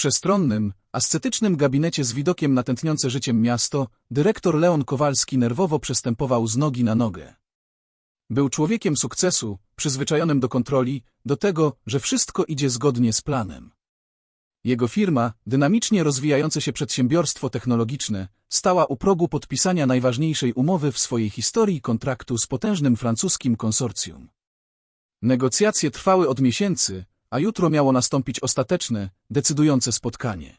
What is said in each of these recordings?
przestronnym, ascetycznym gabinecie z widokiem na tętniące życiem miasto, dyrektor Leon Kowalski nerwowo przestępował z nogi na nogę. Był człowiekiem sukcesu, przyzwyczajonym do kontroli, do tego, że wszystko idzie zgodnie z planem. Jego firma, dynamicznie rozwijające się przedsiębiorstwo technologiczne, stała u progu podpisania najważniejszej umowy w swojej historii kontraktu z potężnym francuskim konsorcjum. Negocjacje trwały od miesięcy, a jutro miało nastąpić ostateczne, decydujące spotkanie.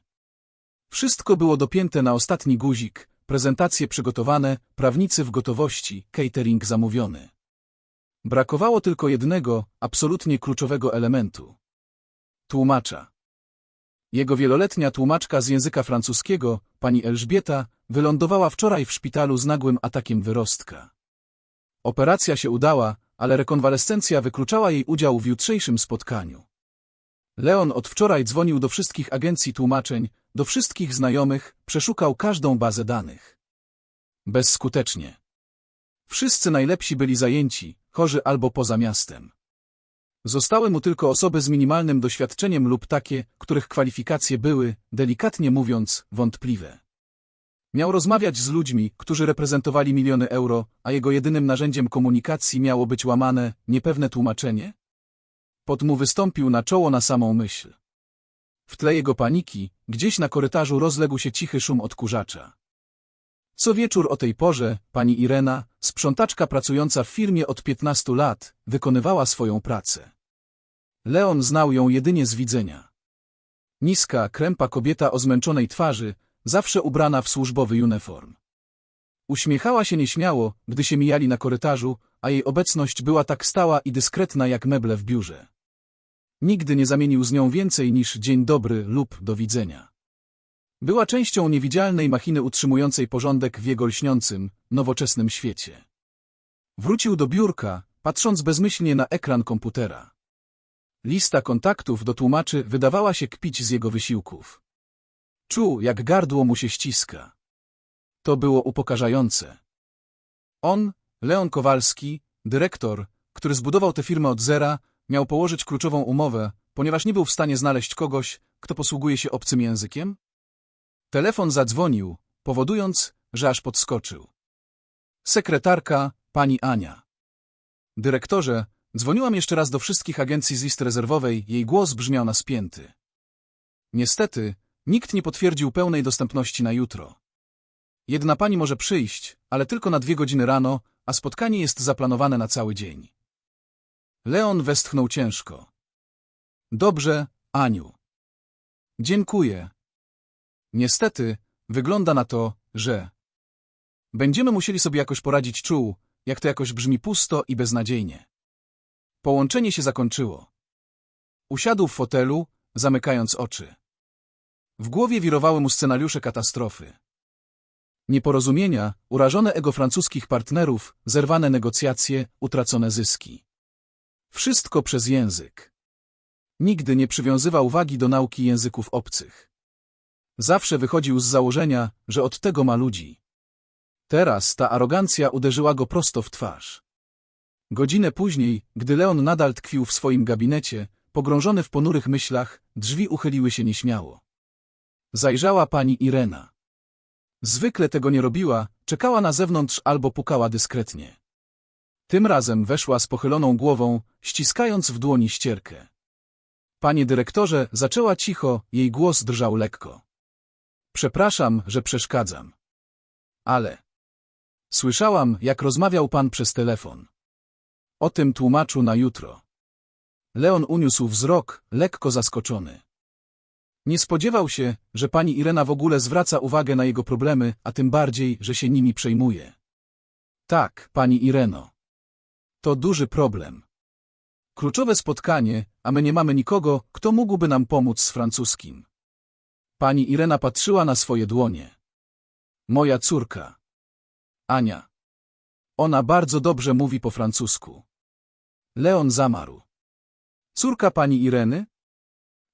Wszystko było dopięte na ostatni guzik, prezentacje przygotowane, prawnicy w gotowości, catering zamówiony. Brakowało tylko jednego, absolutnie kluczowego elementu. Tłumacza. Jego wieloletnia tłumaczka z języka francuskiego, pani Elżbieta, wylądowała wczoraj w szpitalu z nagłym atakiem wyrostka. Operacja się udała, ale rekonwalescencja wykluczała jej udział w jutrzejszym spotkaniu. Leon od wczoraj dzwonił do wszystkich agencji tłumaczeń, do wszystkich znajomych, przeszukał każdą bazę danych. Bezskutecznie. Wszyscy najlepsi byli zajęci, chorzy albo poza miastem. Zostały mu tylko osoby z minimalnym doświadczeniem lub takie, których kwalifikacje były, delikatnie mówiąc, wątpliwe. Miał rozmawiać z ludźmi, którzy reprezentowali miliony euro, a jego jedynym narzędziem komunikacji miało być łamane, niepewne tłumaczenie? Pot mu wystąpił na czoło na samą myśl. W tle jego paniki, gdzieś na korytarzu rozległ się cichy szum odkurzacza. Co wieczór o tej porze, pani Irena, sprzątaczka pracująca w firmie od 15 lat, wykonywała swoją pracę. Leon znał ją jedynie z widzenia. Niska, krępa kobieta o zmęczonej twarzy, zawsze ubrana w służbowy uniform. Uśmiechała się nieśmiało, gdy się mijali na korytarzu, a jej obecność była tak stała i dyskretna jak meble w biurze. Nigdy nie zamienił z nią więcej niż dzień dobry lub do widzenia. Była częścią niewidzialnej machiny utrzymującej porządek w jego lśniącym, nowoczesnym świecie. Wrócił do biurka, patrząc bezmyślnie na ekran komputera. Lista kontaktów do tłumaczy wydawała się kpić z jego wysiłków. Czuł, jak gardło mu się ściska. To było upokarzające. On, Leon Kowalski, dyrektor, który zbudował tę firmę od zera, miał położyć kluczową umowę, ponieważ nie był w stanie znaleźć kogoś, kto posługuje się obcym językiem? Telefon zadzwonił, powodując, że aż podskoczył. Sekretarka, pani Ania. Dyrektorze, dzwoniłam jeszcze raz do wszystkich agencji z listy rezerwowej, jej głos brzmiał na spięty. Niestety, nikt nie potwierdził pełnej dostępności na jutro. Jedna pani może przyjść, ale tylko na dwie godziny rano, a spotkanie jest zaplanowane na cały dzień. Leon westchnął ciężko. Dobrze, Aniu. Dziękuję. Niestety, wygląda na to, że będziemy musieli sobie jakoś poradzić czuł, jak to jakoś brzmi pusto i beznadziejnie. Połączenie się zakończyło. Usiadł w fotelu, zamykając oczy. W głowie wirowały mu scenariusze katastrofy. Nieporozumienia, urażone ego francuskich partnerów, zerwane negocjacje, utracone zyski. Wszystko przez język. Nigdy nie przywiązywał wagi do nauki języków obcych. Zawsze wychodził z założenia, że od tego ma ludzi. Teraz ta arogancja uderzyła go prosto w twarz. Godzinę później, gdy Leon nadal tkwił w swoim gabinecie, pogrążony w ponurych myślach, drzwi uchyliły się nieśmiało. Zajrzała pani Irena. Zwykle tego nie robiła, czekała na zewnątrz albo pukała dyskretnie. Tym razem weszła z pochyloną głową, ściskając w dłoni ścierkę. Panie dyrektorze, zaczęła cicho, jej głos drżał lekko. Przepraszam, że przeszkadzam. Ale... Słyszałam, jak rozmawiał pan przez telefon. O tym tłumaczu na jutro. Leon uniósł wzrok, lekko zaskoczony. Nie spodziewał się, że pani Irena w ogóle zwraca uwagę na jego problemy, a tym bardziej, że się nimi przejmuje. Tak, pani Ireno. To duży problem. Kluczowe spotkanie, a my nie mamy nikogo, kto mógłby nam pomóc z francuskim. Pani Irena patrzyła na swoje dłonie. Moja córka. Ania. Ona bardzo dobrze mówi po francusku. Leon zamarł. Córka pani Ireny?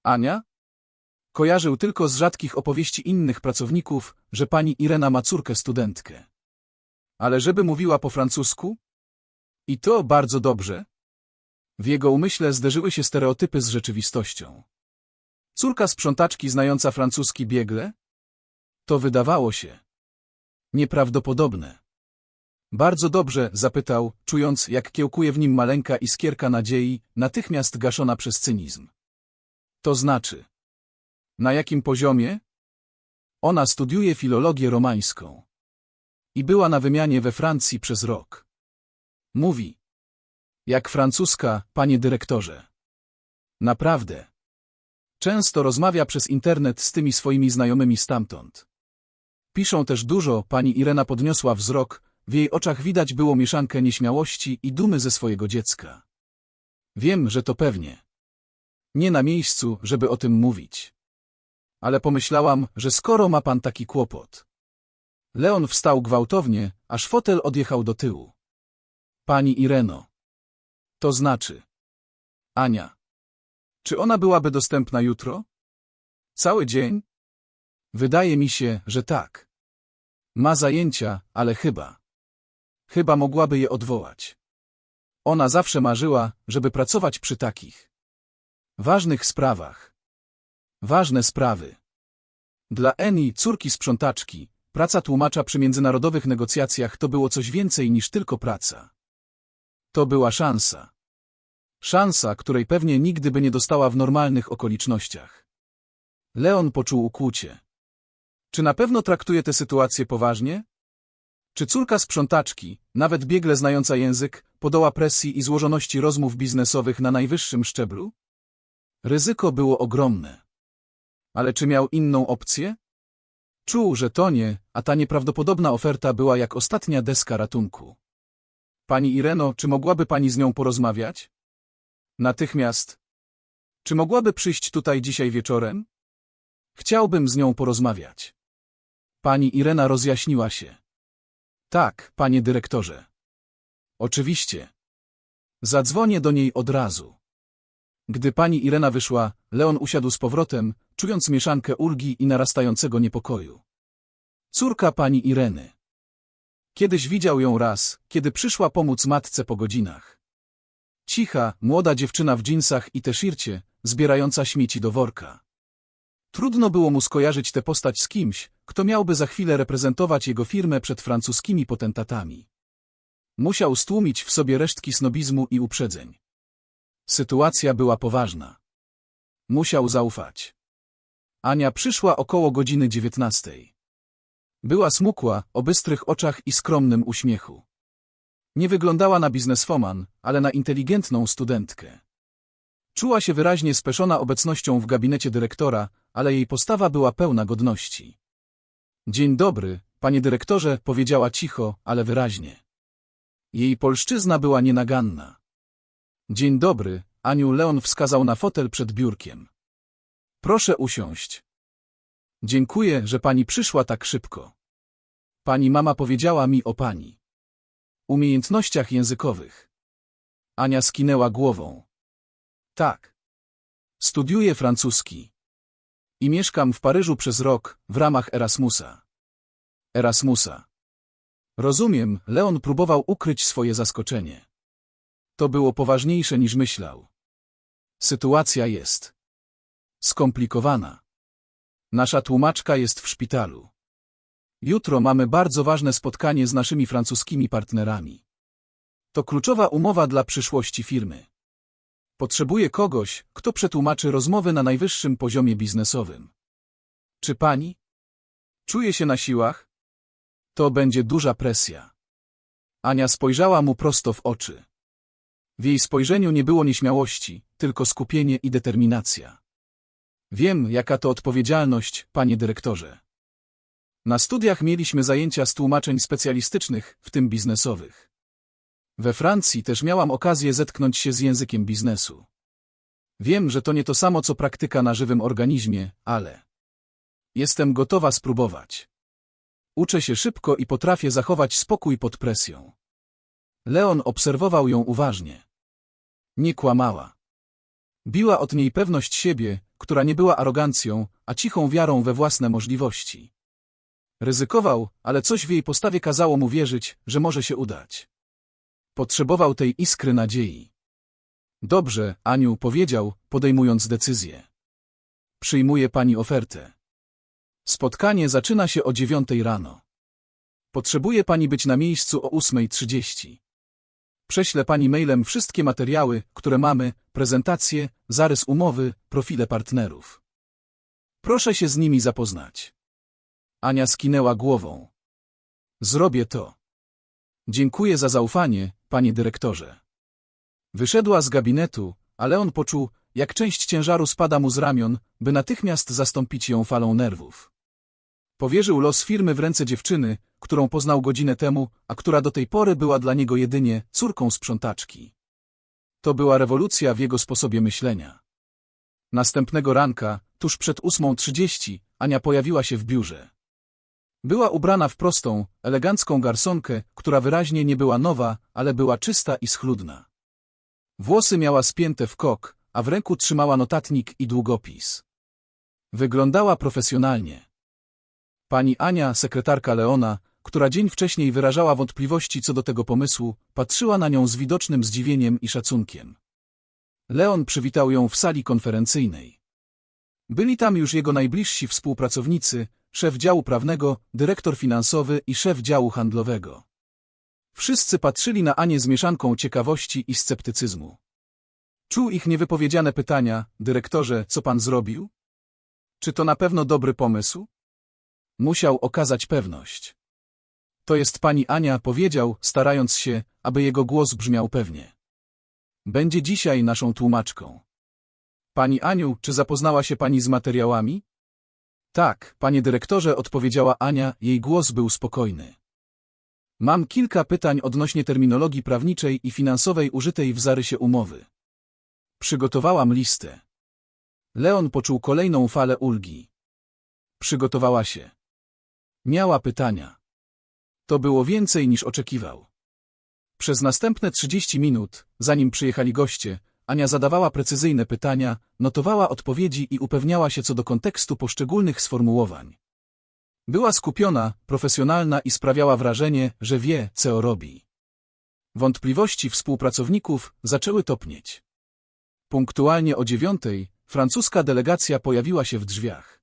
Ania? Kojarzył tylko z rzadkich opowieści innych pracowników, że pani Irena ma córkę studentkę. Ale żeby mówiła po francusku? I to bardzo dobrze. W jego umyśle zderzyły się stereotypy z rzeczywistością. Córka sprzątaczki znająca francuski biegle? To wydawało się. Nieprawdopodobne. Bardzo dobrze, zapytał, czując, jak kiełkuje w nim maleńka iskierka nadziei, natychmiast gaszona przez cynizm. To znaczy. Na jakim poziomie? Ona studiuje filologię romańską. I była na wymianie we Francji przez rok. Mówi. Jak francuska, panie dyrektorze. Naprawdę. Często rozmawia przez internet z tymi swoimi znajomymi stamtąd. Piszą też dużo, pani Irena podniosła wzrok, w jej oczach widać było mieszankę nieśmiałości i dumy ze swojego dziecka. Wiem, że to pewnie. Nie na miejscu, żeby o tym mówić. Ale pomyślałam, że skoro ma pan taki kłopot. Leon wstał gwałtownie, aż fotel odjechał do tyłu. Pani Ireno. To znaczy. Ania. Czy ona byłaby dostępna jutro? Cały dzień? Wydaje mi się, że tak. Ma zajęcia, ale chyba. Chyba mogłaby je odwołać. Ona zawsze marzyła, żeby pracować przy takich ważnych sprawach. Ważne sprawy. Dla Eni, córki sprzątaczki, praca tłumacza przy międzynarodowych negocjacjach to było coś więcej niż tylko praca. To była szansa. Szansa, której pewnie nigdy by nie dostała w normalnych okolicznościach. Leon poczuł ukłucie. Czy na pewno traktuje tę sytuację poważnie? Czy córka sprzątaczki, nawet biegle znająca język, podoła presji i złożoności rozmów biznesowych na najwyższym szczeblu? Ryzyko było ogromne. Ale czy miał inną opcję? Czuł, że to nie, a ta nieprawdopodobna oferta była jak ostatnia deska ratunku. Pani Ireno, czy mogłaby pani z nią porozmawiać? Natychmiast. Czy mogłaby przyjść tutaj dzisiaj wieczorem? Chciałbym z nią porozmawiać. Pani Irena rozjaśniła się. Tak, panie dyrektorze. Oczywiście. Zadzwonię do niej od razu. Gdy pani Irena wyszła, Leon usiadł z powrotem, czując mieszankę ulgi i narastającego niepokoju. Córka pani Ireny. Kiedyś widział ją raz, kiedy przyszła pomóc matce po godzinach. Cicha, młoda dziewczyna w dżinsach i teszircie, zbierająca śmieci do worka. Trudno było mu skojarzyć tę postać z kimś, kto miałby za chwilę reprezentować jego firmę przed francuskimi potentatami. Musiał stłumić w sobie resztki snobizmu i uprzedzeń. Sytuacja była poważna. Musiał zaufać. Ania przyszła około godziny dziewiętnastej. Była smukła, o bystrych oczach i skromnym uśmiechu. Nie wyglądała na bizneswoman, ale na inteligentną studentkę. Czuła się wyraźnie speszona obecnością w gabinecie dyrektora, ale jej postawa była pełna godności. Dzień dobry, panie dyrektorze, powiedziała cicho, ale wyraźnie. Jej polszczyzna była nienaganna. Dzień dobry, Aniu Leon wskazał na fotel przed biurkiem. Proszę usiąść. Dziękuję, że pani przyszła tak szybko. Pani mama powiedziała mi o pani umiejętnościach językowych. Ania skinęła głową. Tak. Studiuję francuski. I mieszkam w Paryżu przez rok, w ramach Erasmusa. Erasmusa. Rozumiem, Leon próbował ukryć swoje zaskoczenie. To było poważniejsze niż myślał. Sytuacja jest skomplikowana. Nasza tłumaczka jest w szpitalu. Jutro mamy bardzo ważne spotkanie z naszymi francuskimi partnerami. To kluczowa umowa dla przyszłości firmy. Potrzebuję kogoś, kto przetłumaczy rozmowy na najwyższym poziomie biznesowym. Czy pani? Czuje się na siłach? To będzie duża presja. Ania spojrzała mu prosto w oczy. W jej spojrzeniu nie było nieśmiałości, tylko skupienie i determinacja. Wiem, jaka to odpowiedzialność, panie dyrektorze. Na studiach mieliśmy zajęcia z tłumaczeń specjalistycznych, w tym biznesowych. We Francji też miałam okazję zetknąć się z językiem biznesu. Wiem, że to nie to samo co praktyka na żywym organizmie, ale jestem gotowa spróbować. Uczę się szybko i potrafię zachować spokój pod presją. Leon obserwował ją uważnie. Nie kłamała. Biła od niej pewność siebie, która nie była arogancją, a cichą wiarą we własne możliwości. Ryzykował, ale coś w jej postawie kazało mu wierzyć, że może się udać. Potrzebował tej iskry nadziei. Dobrze, Aniu powiedział, podejmując decyzję. Przyjmuje pani ofertę. Spotkanie zaczyna się o dziewiątej rano. Potrzebuje pani być na miejscu o 8.30. Prześlę pani mailem wszystkie materiały, które mamy, prezentacje, zarys umowy, profile partnerów. Proszę się z nimi zapoznać. Ania skinęła głową. Zrobię to. Dziękuję za zaufanie, panie dyrektorze. Wyszedła z gabinetu, ale on poczuł, jak część ciężaru spada mu z ramion, by natychmiast zastąpić ją falą nerwów. Powierzył los firmy w ręce dziewczyny, którą poznał godzinę temu, a która do tej pory była dla niego jedynie córką sprzątaczki. To była rewolucja w jego sposobie myślenia. Następnego ranka, tuż przed 8.30, Ania pojawiła się w biurze. Była ubrana w prostą, elegancką garsonkę, która wyraźnie nie była nowa, ale była czysta i schludna. Włosy miała spięte w kok, a w ręku trzymała notatnik i długopis. Wyglądała profesjonalnie. Pani Ania, sekretarka Leona, która dzień wcześniej wyrażała wątpliwości co do tego pomysłu, patrzyła na nią z widocznym zdziwieniem i szacunkiem. Leon przywitał ją w sali konferencyjnej. Byli tam już jego najbliżsi współpracownicy, szef działu prawnego, dyrektor finansowy i szef działu handlowego. Wszyscy patrzyli na Anię z mieszanką ciekawości i sceptycyzmu. Czuł ich niewypowiedziane pytania, dyrektorze, co pan zrobił? Czy to na pewno dobry pomysł? Musiał okazać pewność. To jest pani Ania, powiedział, starając się, aby jego głos brzmiał pewnie. Będzie dzisiaj naszą tłumaczką. Pani Aniu, czy zapoznała się pani z materiałami? Tak, panie dyrektorze, odpowiedziała Ania, jej głos był spokojny. Mam kilka pytań odnośnie terminologii prawniczej i finansowej użytej w zarysie umowy. Przygotowałam listę. Leon poczuł kolejną falę ulgi. Przygotowała się. Miała pytania. To było więcej niż oczekiwał. Przez następne 30 minut, zanim przyjechali goście, Ania zadawała precyzyjne pytania, notowała odpowiedzi i upewniała się co do kontekstu poszczególnych sformułowań. Była skupiona, profesjonalna i sprawiała wrażenie, że wie, co robi. Wątpliwości współpracowników zaczęły topnieć. Punktualnie o dziewiątej francuska delegacja pojawiła się w drzwiach.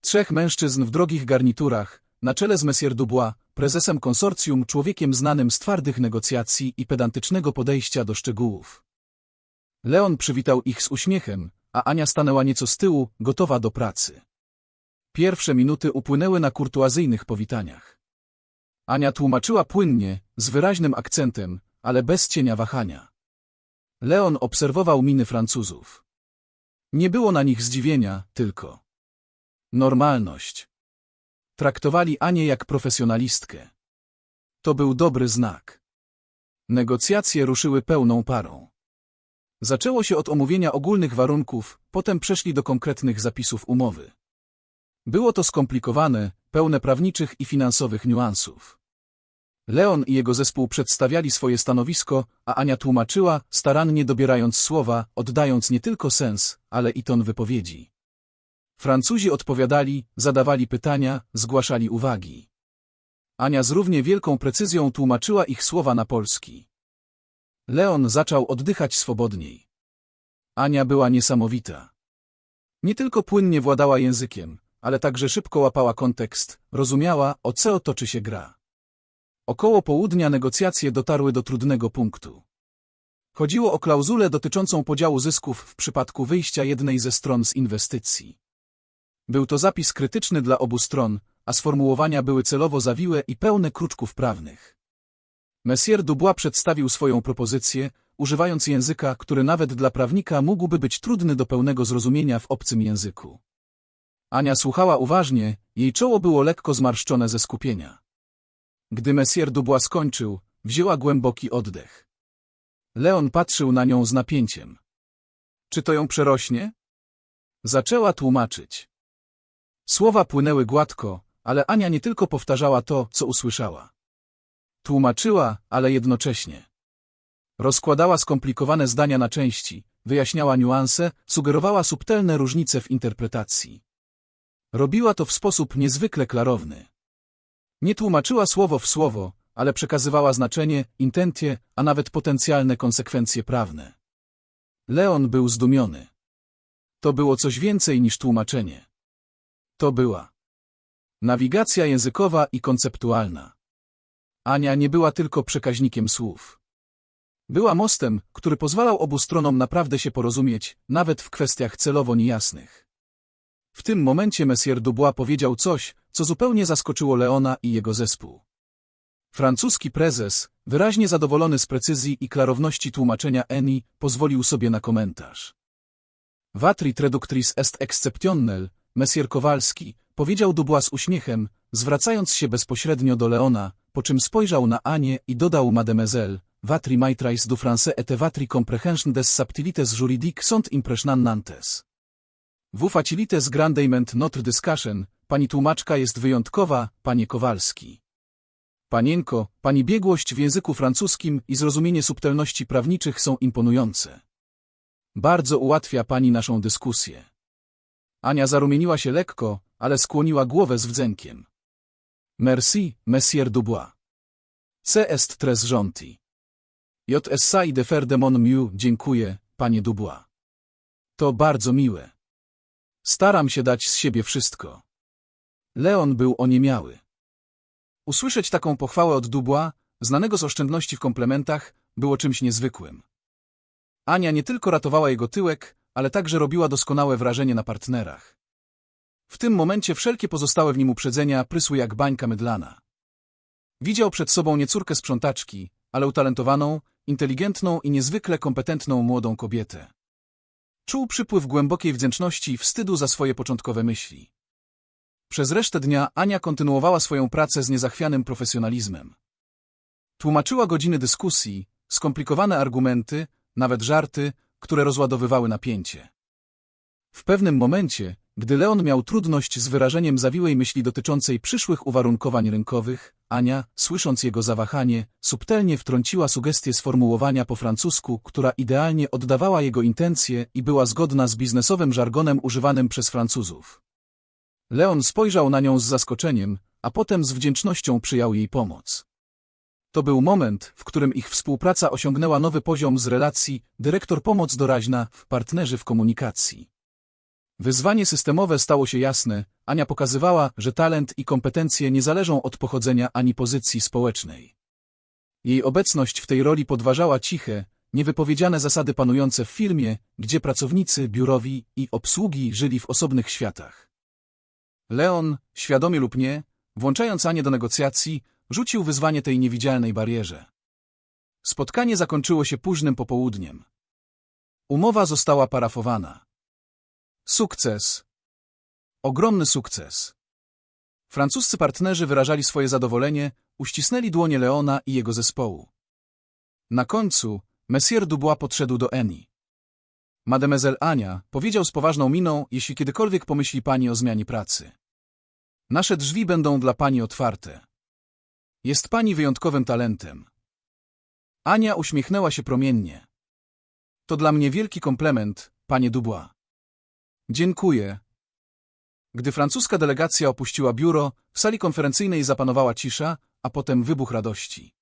Trzech mężczyzn w drogich garniturach, na czele z Messier Dubois, prezesem konsorcjum, człowiekiem znanym z twardych negocjacji i pedantycznego podejścia do szczegółów. Leon przywitał ich z uśmiechem, a Ania stanęła nieco z tyłu, gotowa do pracy. Pierwsze minuty upłynęły na kurtuazyjnych powitaniach. Ania tłumaczyła płynnie, z wyraźnym akcentem, ale bez cienia wahania. Leon obserwował miny Francuzów. Nie było na nich zdziwienia, tylko normalność. Traktowali Anię jak profesjonalistkę. To był dobry znak. Negocjacje ruszyły pełną parą. Zaczęło się od omówienia ogólnych warunków, potem przeszli do konkretnych zapisów umowy. Było to skomplikowane, pełne prawniczych i finansowych niuansów. Leon i jego zespół przedstawiali swoje stanowisko, a Ania tłumaczyła, starannie dobierając słowa, oddając nie tylko sens, ale i ton wypowiedzi. Francuzi odpowiadali, zadawali pytania, zgłaszali uwagi. Ania z równie wielką precyzją tłumaczyła ich słowa na polski. Leon zaczął oddychać swobodniej. Ania była niesamowita. Nie tylko płynnie władała językiem, ale także szybko łapała kontekst, rozumiała, o co toczy się gra. Około południa negocjacje dotarły do trudnego punktu. Chodziło o klauzulę dotyczącą podziału zysków w przypadku wyjścia jednej ze stron z inwestycji. Był to zapis krytyczny dla obu stron, a sformułowania były celowo zawiłe i pełne kruczków prawnych. Messier Dubois przedstawił swoją propozycję, używając języka, który nawet dla prawnika mógłby być trudny do pełnego zrozumienia w obcym języku. Ania słuchała uważnie, jej czoło było lekko zmarszczone ze skupienia. Gdy Messier Dubois skończył, wzięła głęboki oddech. Leon patrzył na nią z napięciem. Czy to ją przerośnie? Zaczęła tłumaczyć. Słowa płynęły gładko, ale Ania nie tylko powtarzała to, co usłyszała. Tłumaczyła, ale jednocześnie. Rozkładała skomplikowane zdania na części, wyjaśniała niuanse, sugerowała subtelne różnice w interpretacji. Robiła to w sposób niezwykle klarowny. Nie tłumaczyła słowo w słowo, ale przekazywała znaczenie, intencje, a nawet potencjalne konsekwencje prawne. Leon był zdumiony. To było coś więcej niż tłumaczenie. To była nawigacja językowa i konceptualna. Ania nie była tylko przekaźnikiem słów. Była mostem, który pozwalał obu stronom naprawdę się porozumieć, nawet w kwestiach celowo niejasnych. W tym momencie Messier Dubois powiedział coś, co zupełnie zaskoczyło Leona i jego zespół. Francuski prezes, wyraźnie zadowolony z precyzji i klarowności tłumaczenia Eni, pozwolił sobie na komentarz. Vatri traductris est exceptionnel, Messier Kowalski, powiedział Dubois z uśmiechem, zwracając się bezpośrednio do Leona, po czym spojrzał na Anię i dodał Mademoiselle, Vatri maitrais du français et vatri comprehension des subtilités juridiques sont impressionnantes. W facilites grandement notre discussion, pani tłumaczka jest wyjątkowa, panie Kowalski. Panienko, pani biegłość w języku francuskim i zrozumienie subtelności prawniczych są imponujące. Bardzo ułatwia pani naszą dyskusję. Ania zarumieniła się lekko, ale skłoniła głowę z wdzękiem. Merci, Monsieur Dubois. C est gentil. JSI de faire de mon mieux, dziękuję, panie Dubois. To bardzo miłe. Staram się dać z siebie wszystko. Leon był oniemiały. Usłyszeć taką pochwałę od Dubois, znanego z oszczędności w komplementach, było czymś niezwykłym. Ania nie tylko ratowała jego tyłek, ale także robiła doskonałe wrażenie na partnerach. W tym momencie wszelkie pozostałe w nim uprzedzenia prysły jak bańka mydlana. Widział przed sobą nie córkę sprzątaczki, ale utalentowaną, inteligentną i niezwykle kompetentną młodą kobietę. Czuł przypływ głębokiej wdzięczności i wstydu za swoje początkowe myśli. Przez resztę dnia Ania kontynuowała swoją pracę z niezachwianym profesjonalizmem. Tłumaczyła godziny dyskusji, skomplikowane argumenty, nawet żarty, które rozładowywały napięcie. W pewnym momencie, gdy Leon miał trudność z wyrażeniem zawiłej myśli dotyczącej przyszłych uwarunkowań rynkowych, Ania, słysząc jego zawahanie, subtelnie wtrąciła sugestię sformułowania po francusku, która idealnie oddawała jego intencje i była zgodna z biznesowym żargonem używanym przez Francuzów. Leon spojrzał na nią z zaskoczeniem, a potem z wdzięcznością przyjął jej pomoc. To był moment, w którym ich współpraca osiągnęła nowy poziom z relacji dyrektor pomoc doraźna w partnerzy w komunikacji. Wyzwanie systemowe stało się jasne, Ania pokazywała, że talent i kompetencje nie zależą od pochodzenia ani pozycji społecznej. Jej obecność w tej roli podważała ciche, niewypowiedziane zasady panujące w firmie, gdzie pracownicy, biurowi i obsługi żyli w osobnych światach. Leon, świadomie lub nie, włączając Anię do negocjacji, rzucił wyzwanie tej niewidzialnej barierze. Spotkanie zakończyło się późnym popołudniem. Umowa została parafowana. Sukces. Ogromny sukces. Francuscy partnerzy wyrażali swoje zadowolenie, uścisnęli dłonie Leona i jego zespołu. Na końcu Monsieur Dubois podszedł do Eni. Mademoiselle Ania powiedział z poważną miną, jeśli kiedykolwiek pomyśli pani o zmianie pracy. Nasze drzwi będą dla pani otwarte. Jest pani wyjątkowym talentem. Ania uśmiechnęła się promiennie. To dla mnie wielki komplement, panie Dubois. Dziękuję. Gdy francuska delegacja opuściła biuro, w sali konferencyjnej zapanowała cisza, a potem wybuch radości.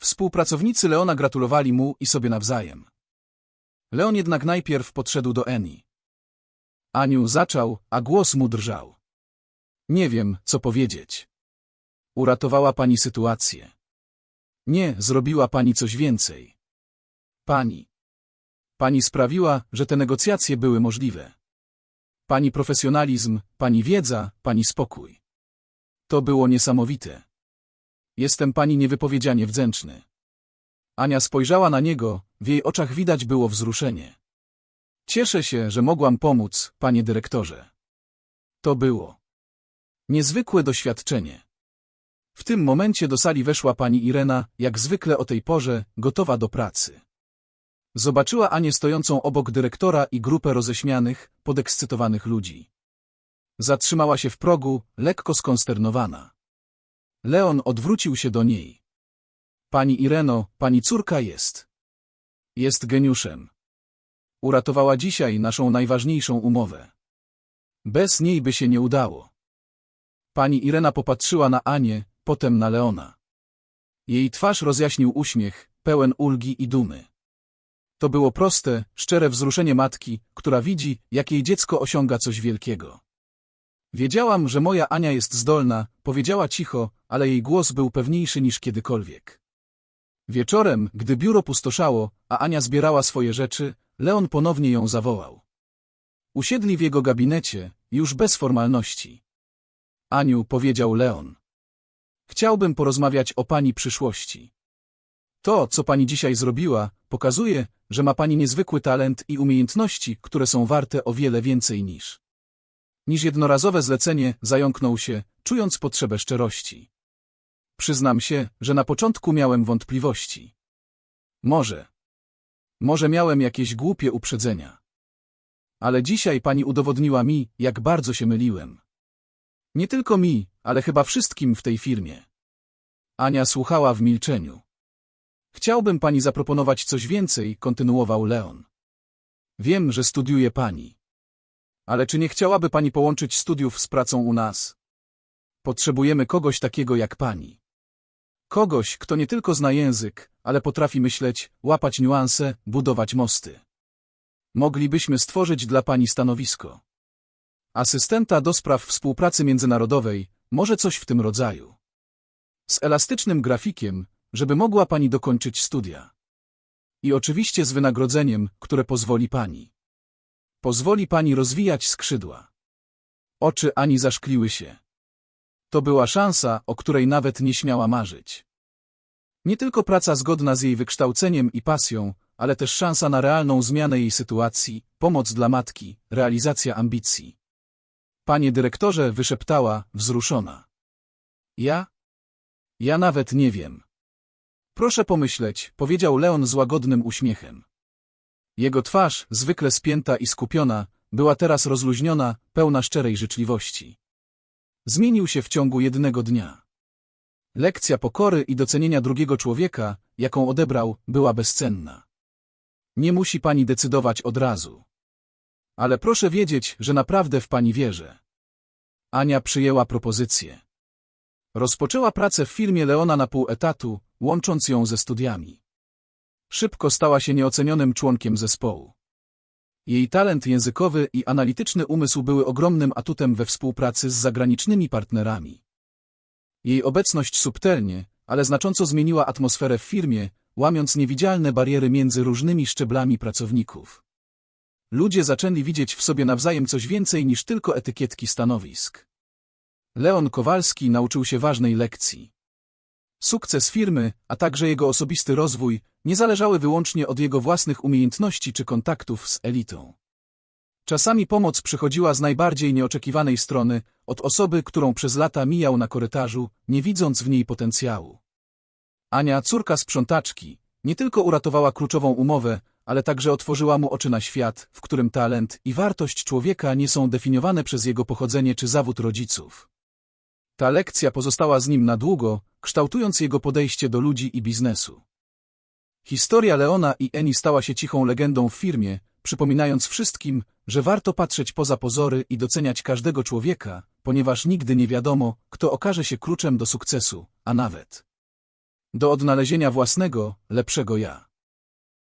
Współpracownicy Leona gratulowali mu i sobie nawzajem. Leon jednak najpierw podszedł do Eni. Aniu zaczął, a głos mu drżał. Nie wiem, co powiedzieć. Uratowała pani sytuację. Nie, zrobiła pani coś więcej. Pani. Pani sprawiła, że te negocjacje były możliwe. Pani profesjonalizm, pani wiedza, pani spokój. To było niesamowite. Jestem pani niewypowiedzianie wdzięczny. Ania spojrzała na niego, w jej oczach widać było wzruszenie. Cieszę się, że mogłam pomóc, panie dyrektorze. To było niezwykłe doświadczenie. W tym momencie do sali weszła pani Irena, jak zwykle o tej porze, gotowa do pracy. Zobaczyła Anię stojącą obok dyrektora i grupę roześmianych, podekscytowanych ludzi. Zatrzymała się w progu, lekko skonsternowana. Leon odwrócił się do niej. Pani Ireno, pani córka jest. Jest geniuszem. Uratowała dzisiaj naszą najważniejszą umowę. Bez niej by się nie udało. Pani Irena popatrzyła na Anię, potem na Leona. Jej twarz rozjaśnił uśmiech, pełen ulgi i dumy. To było proste, szczere wzruszenie matki, która widzi, jak jej dziecko osiąga coś wielkiego. Wiedziałam, że moja Ania jest zdolna, powiedziała cicho, ale jej głos był pewniejszy niż kiedykolwiek. Wieczorem, gdy biuro pustoszało, a Ania zbierała swoje rzeczy, Leon ponownie ją zawołał. Usiedli w jego gabinecie, już bez formalności. Aniu, powiedział Leon. Chciałbym porozmawiać o pani przyszłości. To, co pani dzisiaj zrobiła, pokazuje, że ma pani niezwykły talent i umiejętności, które są warte o wiele więcej niż niż jednorazowe zlecenie, zająknął się, czując potrzebę szczerości. Przyznam się, że na początku miałem wątpliwości. Może. Może miałem jakieś głupie uprzedzenia. Ale dzisiaj pani udowodniła mi, jak bardzo się myliłem. Nie tylko mi, ale chyba wszystkim w tej firmie. Ania słuchała w milczeniu. Chciałbym pani zaproponować coś więcej, kontynuował Leon. Wiem, że studiuje pani. Ale czy nie chciałaby pani połączyć studiów z pracą u nas? Potrzebujemy kogoś takiego jak pani. Kogoś, kto nie tylko zna język, ale potrafi myśleć, łapać niuanse, budować mosty. Moglibyśmy stworzyć dla pani stanowisko. Asystenta do spraw współpracy międzynarodowej, może coś w tym rodzaju. Z elastycznym grafikiem, żeby mogła pani dokończyć studia. I oczywiście z wynagrodzeniem, które pozwoli pani. Pozwoli pani rozwijać skrzydła. Oczy Ani zaszkliły się. To była szansa, o której nawet nie śmiała marzyć. Nie tylko praca zgodna z jej wykształceniem i pasją, ale też szansa na realną zmianę jej sytuacji, pomoc dla matki, realizacja ambicji. Panie dyrektorze, wyszeptała, wzruszona. Ja? Ja nawet nie wiem. Proszę pomyśleć, powiedział Leon z łagodnym uśmiechem. Jego twarz, zwykle spięta i skupiona, była teraz rozluźniona, pełna szczerej życzliwości. Zmienił się w ciągu jednego dnia. Lekcja pokory i docenienia drugiego człowieka, jaką odebrał, była bezcenna. Nie musi pani decydować od razu. Ale proszę wiedzieć, że naprawdę w pani wierzę. Ania przyjęła propozycję. Rozpoczęła pracę w firmie Leona na pół etatu, łącząc ją ze studiami. Szybko stała się nieocenionym członkiem zespołu. Jej talent językowy i analityczny umysł były ogromnym atutem we współpracy z zagranicznymi partnerami. Jej obecność subtelnie, ale znacząco zmieniła atmosferę w firmie, łamiąc niewidzialne bariery między różnymi szczeblami pracowników. Ludzie zaczęli widzieć w sobie nawzajem coś więcej niż tylko etykietki stanowisk. Leon Kowalski nauczył się ważnej lekcji. Sukces firmy, a także jego osobisty rozwój, nie zależały wyłącznie od jego własnych umiejętności czy kontaktów z elitą. Czasami pomoc przychodziła z najbardziej nieoczekiwanej strony, od osoby, którą przez lata mijał na korytarzu, nie widząc w niej potencjału. Ania, córka sprzątaczki, nie tylko uratowała kluczową umowę, ale także otworzyła mu oczy na świat, w którym talent i wartość człowieka nie są definiowane przez jego pochodzenie czy zawód rodziców. Ta lekcja pozostała z nim na długo, kształtując jego podejście do ludzi i biznesu. Historia Leona i Eni stała się cichą legendą w firmie, przypominając wszystkim, że warto patrzeć poza pozory i doceniać każdego człowieka, ponieważ nigdy nie wiadomo, kto okaże się kluczem do sukcesu, a nawet do odnalezienia własnego, lepszego ja.